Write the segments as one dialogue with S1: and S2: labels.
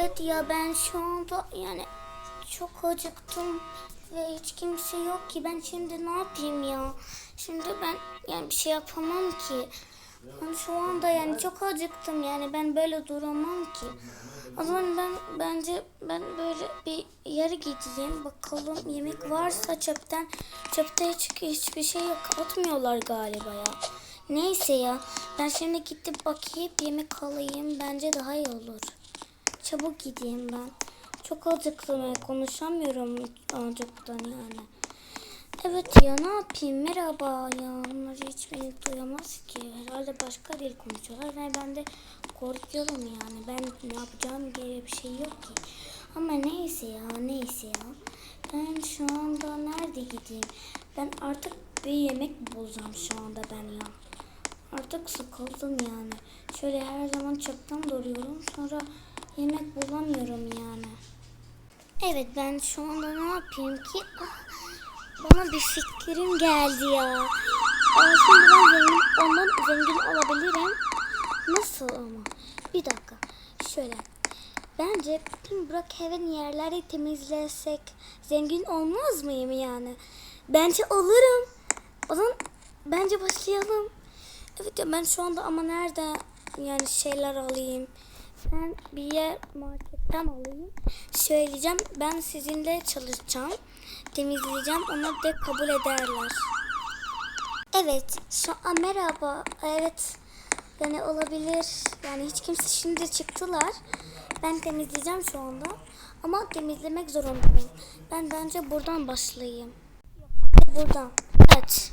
S1: Evet ya ben şu anda yani çok acıktım ve hiç kimse yok ki ben şimdi ne yapayım ya? Şimdi ben yani bir şey yapamam ki. Ben şu anda yani çok acıktım yani ben böyle duramam ki. O zaman ben bence ben böyle bir yere gideyim bakalım yemek varsa çöpten çöpte hiç, hiçbir şey yok atmıyorlar galiba ya. Neyse ya ben şimdi gidip bakayım yemek alayım bence daha iyi olur. Çabuk gideyim ben. Çok acıktım ve konuşamıyorum acıktan yani. Evet ya ne yapayım? Merhaba ya onlar hiç beni duyamaz ki. Herhalde başka dil konuşuyorlar. Ve ben de korkuyorum yani. Ben ne yapacağım diye bir şey yok ki. Ama neyse ya neyse ya. Ben şu anda nerede gideyim? Ben artık bir yemek bulacağım şu anda ben ya. Artık sıkıldım yani. Şöyle her zaman çöpten duruyorum sonra yemek bulamıyorum yani evet ben şu anda ne yapayım ki Ah, bana bir fikrim geldi ya. Şimdi ben zengin, ondan zengin olabilirim. Nasıl ama? Bir dakika. Şöyle. Bence bütün Brookhaven yerleri temizlesek zengin olmaz mıyım yani? Bence olurum. O zaman bence başlayalım. Evet ya ben şu anda ama nerede yani şeyler alayım. Ben bir yer marketten alayım. Söyleyeceğim ben sizinle çalışacağım. Temizleyeceğim. Onlar da kabul ederler. Evet. Şu an merhaba. Evet. Yani olabilir. Yani hiç kimse şimdi çıktılar. Ben temizleyeceğim şu anda. Ama temizlemek zorundayım. Ben bence buradan başlayayım. Buradan. Evet.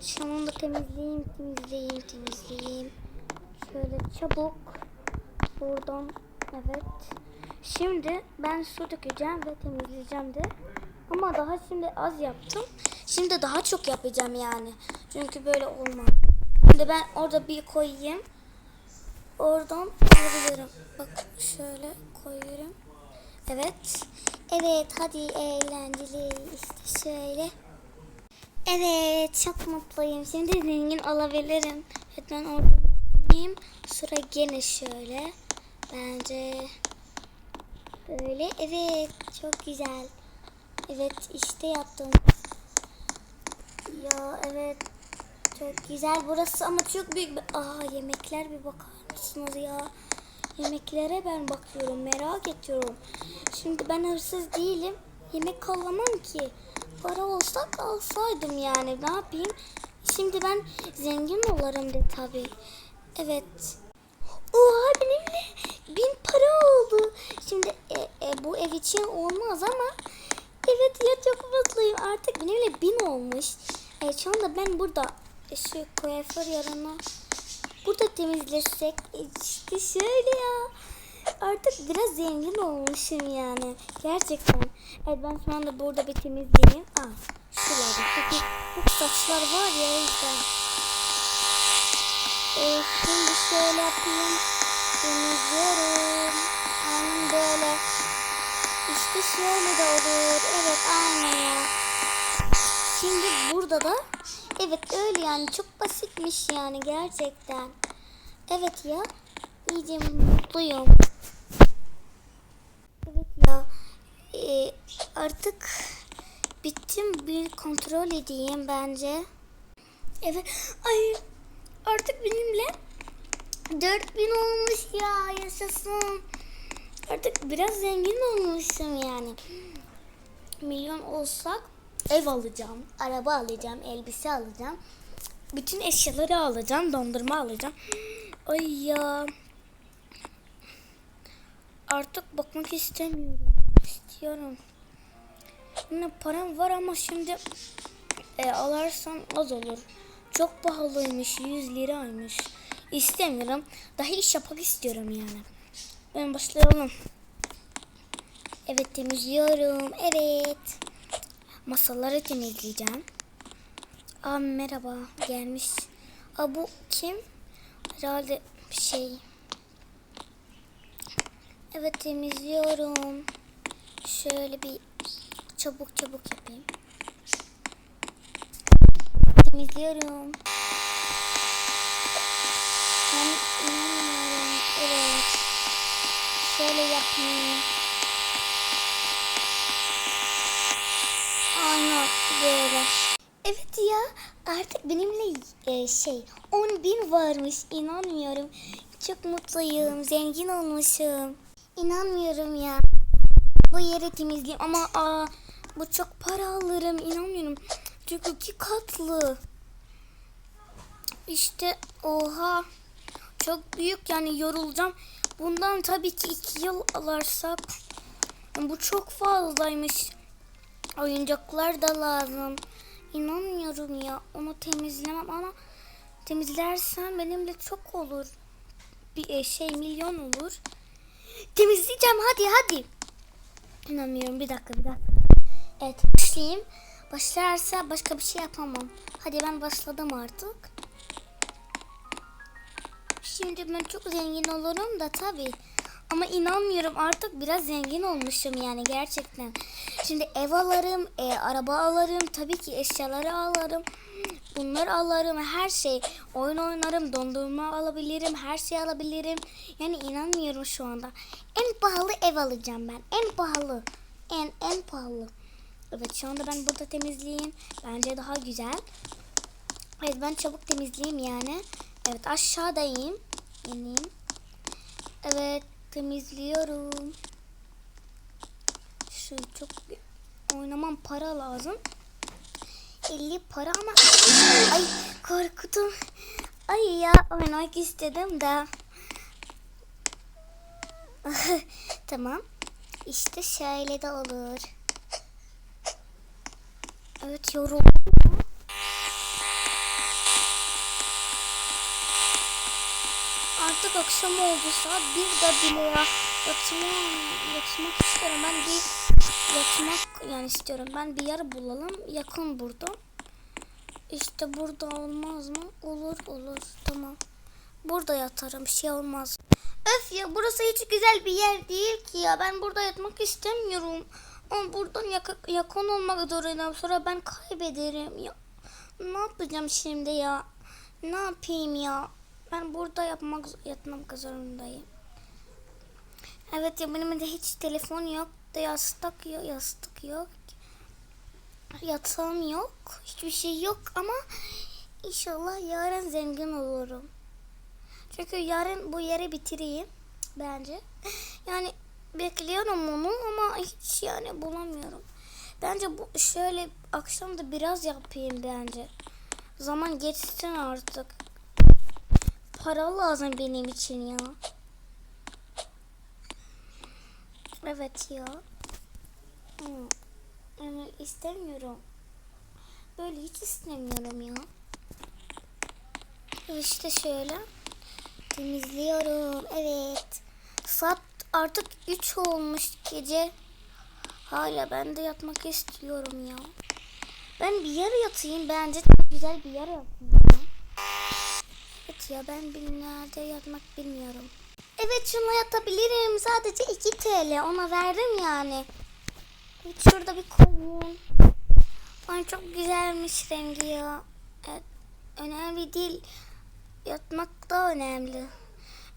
S1: Şu anda temizleyeyim, temizleyeyim, temizleyeyim. Şöyle çabuk. Buradan. Evet. Şimdi ben su dökeceğim ve temizleyeceğim de. Ama daha şimdi az yaptım. Şimdi daha çok yapacağım yani. Çünkü böyle olmaz. Şimdi ben orada bir koyayım. Oradan alabilirim. Bak şöyle koyuyorum. Evet. Evet hadi eğlenceli işte şöyle. Evet çok mutluyum. Şimdi zengin olabilirim. Evet ben orada yapayım. Sıra gene şöyle. Bence böyle. Evet çok güzel. Evet işte yaptım. Ya evet çok güzel burası ama çok büyük. bir- Aa yemekler bir bakar mısınız ya? Yemeklere ben bakıyorum merak ediyorum. Şimdi ben hırsız değilim. Yemek alamam ki. Para olsak alsaydım yani ne yapayım? Şimdi ben zengin olurum de tabii. Evet. Oha benimle bin para oldu. Şimdi e, e, bu ev için olmaz ama evet ya çok mutluyum. Artık benimle bin olmuş. E, şu anda ben burada şu kuaför yanına burada temizlesek e, işte şöyle ya. Artık biraz zengin olmuşum yani. Gerçekten. Evet ben şu anda burada bir temizleyeyim. Aa, şuralarda. Çünkü bu saçlar var ya o. Ee, şimdi şöyle yapayım. Temizliyorum. Aynen böyle. İşte şöyle de olur. Evet aynen. Şimdi burada da evet öyle yani çok basitmiş yani gerçekten. Evet ya. İyice mutluyum. Evet ya. Ee, artık bittim bir kontrol edeyim bence. Evet. Ay artık benimle 4000 olmuş ya yaşasın. Artık biraz zengin olmuşum yani. Milyon olsak ev alacağım, araba alacağım, elbise alacağım. Bütün eşyaları alacağım, dondurma alacağım. Ay ya. Artık bakmak istemiyorum. İstiyorum. Yine param var ama şimdi e, alarsan az olur. Çok pahalıymış. 100 liraymış. İstemiyorum. Daha iş yapmak istiyorum yani. Ben başlayalım. Evet temizliyorum. Evet. Masaları temizleyeceğim. Aa merhaba. Gelmiş. Aa bu kim? Herhalde şey. Evet temizliyorum. Şöyle bir çabuk çabuk yapayım. Temizliyorum. Şöyle yapayım. Aynen böyle. Evet ya artık benimle e, şey 10 bin varmış inanmıyorum. Çok mutluyum zengin olmuşum. İnanmıyorum ya. Bu yeri temizleyeyim ama aa, bu çok para alırım inanmıyorum. Çünkü iki katlı. İşte oha çok büyük yani yorulacağım. Bundan tabii ki iki yıl alırsak bu çok fazlaymış. Oyuncaklar da lazım. İnanmıyorum ya. Onu temizlemem ama temizlersem benimle çok olur. Bir e, şey milyon olur. Temizleyeceğim hadi hadi. İnanmıyorum bir dakika bir dakika. Evet başlayayım. Başlarsa başka bir şey yapamam. Hadi ben başladım artık. Şimdi ben çok zengin olurum da tabii. Ama inanmıyorum artık biraz zengin olmuşum yani gerçekten. Şimdi ev alırım, e, araba alırım, tabii ki eşyaları alırım. Bunları alırım, her şey. Oyun oynarım, dondurma alabilirim, her şey alabilirim. Yani inanmıyorum şu anda. En pahalı ev alacağım ben. En pahalı. En en pahalı. Evet şu anda ben burada temizleyeyim. Bence daha güzel. Evet ben çabuk temizleyeyim yani. Evet aşağıdayım. İneyim. Evet temizliyorum. Şu çok oynamam para lazım. 50 para ama ay korktum. Ay ya oynamak istedim de. tamam. İşte şöyle de olur. Evet yoruldum. Artık akşam oldu saat bir de bile ya. Yatma, yatmak istiyorum. Ben bir yatmak yani istiyorum. Ben bir yer bulalım. Yakın burada. İşte burada olmaz mı? Olur olur. Tamam. Burada yatarım. Şey olmaz. Öf ya burası hiç güzel bir yer değil ki ya. Ben burada yatmak istemiyorum. Ama buradan yak- yakın olmak zorundayım. Sonra ben kaybederim ya. Ne yapacağım şimdi ya? Ne yapayım ya? Ben burada yapmak yatmak zorundayım. Evet ya benim de hiç telefon yok da yastık yok, yastık yok. Yatağım yok. Hiçbir şey yok ama inşallah yarın zengin olurum. Çünkü yarın bu yeri bitireyim bence. Yani bekliyorum onu ama hiç yani bulamıyorum. Bence bu şöyle akşam da biraz yapayım bence. Zaman geçsin artık. Para lazım benim için ya. Evet ya. Yani istemiyorum. Böyle hiç istemiyorum ya. İşte şöyle. Temizliyorum. Evet. Saat artık 3 olmuş gece. Hala ben de yatmak istiyorum ya. Ben bir yere yatayım. Bence güzel bir yere yatayım. Evet ya ben binlerde yatmak bilmiyorum. Evet şuna yatabilirim. Sadece 2 TL. Ona verdim yani. Evet şurada bir koyun. Ay çok güzelmiş rengi ya. Evet, önemli değil. Yatmak da önemli.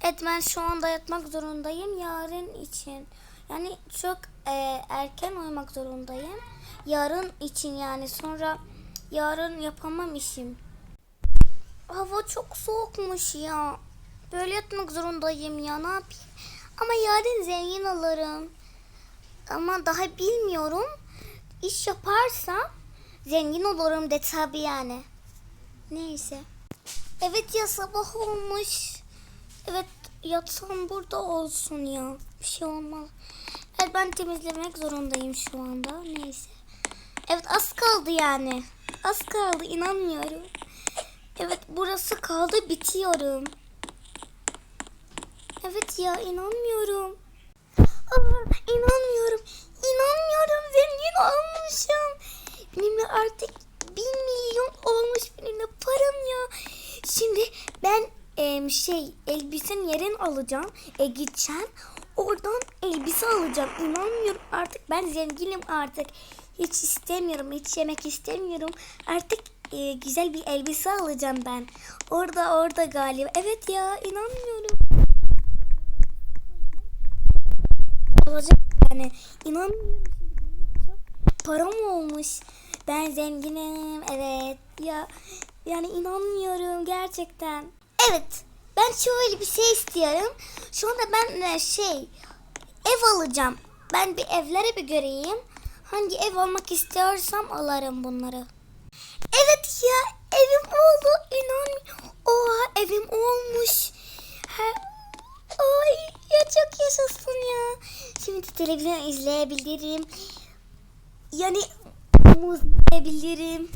S1: Evet ben şu anda yatmak zorundayım yarın için. Yani çok e, erken uyumak zorundayım. Yarın için yani sonra yarın yapamam işim. Hava çok soğukmuş ya. Böyle yatmak zorundayım ya ne yapayım. Ama yarın zengin olurum. Ama daha bilmiyorum. İş yaparsam zengin olurum de tabii yani. Neyse. Evet ya sabah olmuş. Evet yatsam burada olsun ya. Bir şey olmaz. Evet ben temizlemek zorundayım şu anda. Neyse. Evet az kaldı yani. Az kaldı inanmıyorum. Burası kaldı bitiyorum. Evet ya inanmıyorum. Aa, inanmıyorum. İnanmıyorum zengin olmuşum. Benimle artık bin milyon olmuş benimle param ya. Şimdi ben em, şey elbisenin yerini alacağım. E, gideceğim. Oradan elbise alacağım. İnanmıyorum artık ben zenginim artık. Hiç istemiyorum. Hiç yemek istemiyorum. Artık e, güzel bir elbise alacağım ben. Orada orada galiba. Evet ya inanmıyorum. olacak yani. İnanmıyorum çok param olmuş. Ben zenginim evet ya yani inanmıyorum gerçekten. Evet ben şöyle bir şey istiyorum. Şu anda ben e, şey ev alacağım. Ben bir evlere bir göreyim. Hangi ev almak istiyorsam alırım bunları. Evet ya evim oldu inan. Oha evim olmuş. Ha, Ay ya çok yaşasın ya. Şimdi televizyon izleyebilirim. Yani muz yiyebilirim.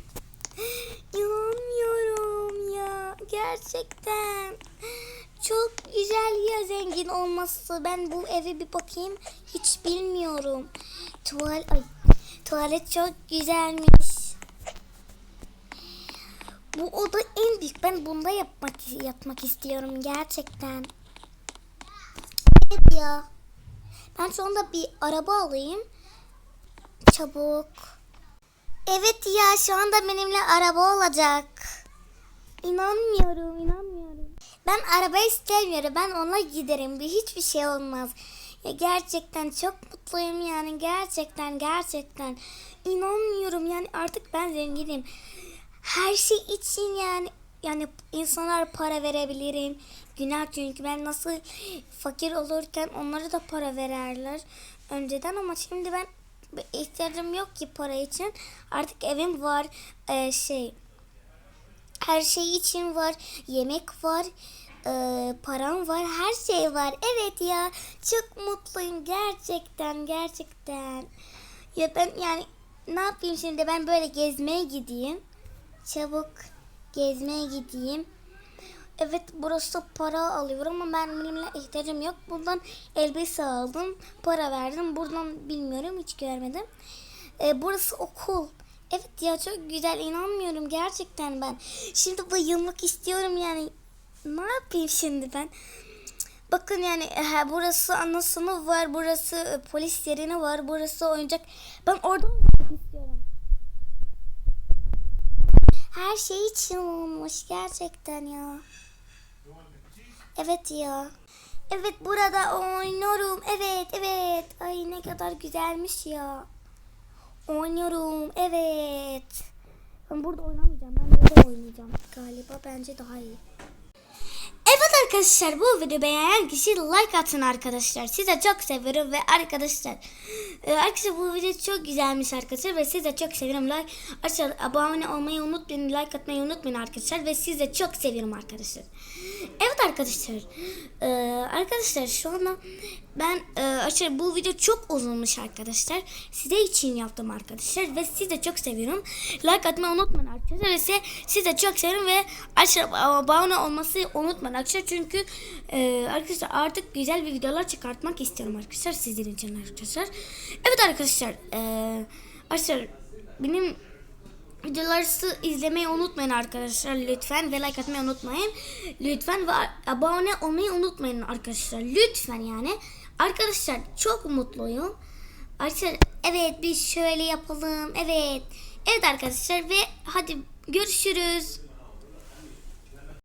S1: İnanmıyorum ya. Gerçekten. Çok güzel ya zengin olması. Ben bu eve bir bakayım. Hiç bilmiyorum. Tuval ay, tuvalet çok güzelmiş. Bu oda en büyük. Ben bunda yapmak yatmak istiyorum gerçekten. Evet ya. Ben anda bir araba alayım. Çabuk. Evet ya şu anda benimle araba olacak. İnanmıyorum inanmıyorum. Ben araba istemiyorum. Ben ona giderim. Bir hiçbir şey olmaz. Ya gerçekten çok mutluyum yani gerçekten gerçekten. İnanmıyorum yani artık ben zenginim. Her şey için yani yani insanlar para verebilirim. Günah çünkü ben nasıl fakir olurken onlara da para vererler önceden ama şimdi ben ihtiyacım yok ki para için. Artık evim var. Ee, şey her şey için var. Yemek var. ee, param var. Her şey var. Evet ya. Çok mutluyum. Gerçekten. Gerçekten. Ya ben yani ne yapayım şimdi? Ben böyle gezmeye gideyim. Çabuk gezmeye gideyim. Evet burası para alıyorum ama ben benimle ihtiyacım yok. Buradan elbise aldım. Para verdim. Buradan bilmiyorum hiç görmedim. Ee, burası okul. Evet ya çok güzel inanmıyorum gerçekten ben. Şimdi bayılmak istiyorum yani. Ne yapayım şimdi ben? Bakın yani ha, burası ana sınıf var. Burası e, polis yerine var. Burası oyuncak. Ben orada olmak istiyorum. Her şey için olmuş gerçekten ya. Evet ya. Evet burada oynuyorum. Evet evet. Ay ne kadar güzelmiş ya. Oynuyorum. Evet. Ben burada oynamayacağım. Ben burada oynayacağım. Galiba bence daha iyi. Evet arkadaşlar bu videoyu beğenen kişi like atın arkadaşlar. Size çok seviyorum ve arkadaşlar e, arkadaşlar bu video çok güzelmiş arkadaşlar ve size çok seviyorum. Like arkadaşlar abone olmayı unutmayın, like atmayı unutmayın arkadaşlar ve size çok seviyorum arkadaşlar. Evet arkadaşlar. e, arkadaşlar şu anda ben e, arkadaşlar bu video çok uzunmuş arkadaşlar. Size için yaptım arkadaşlar ve sizi de çok seviyorum. Like atmayı unutmayın arkadaşlar ve size, sizi de çok seviyorum ve arkadaşlar abone olması unutmayın arkadaşlar. Çünkü e, arkadaşlar artık güzel bir videolar çıkartmak istiyorum arkadaşlar sizin için arkadaşlar. Evet arkadaşlar e, arkadaşlar benim videoları izlemeyi unutmayın arkadaşlar lütfen ve like atmayı unutmayın. Lütfen ve abone olmayı unutmayın arkadaşlar. Lütfen yani. Arkadaşlar çok mutluyum. Arkadaşlar evet biz şöyle yapalım. Evet. Evet arkadaşlar ve hadi görüşürüz.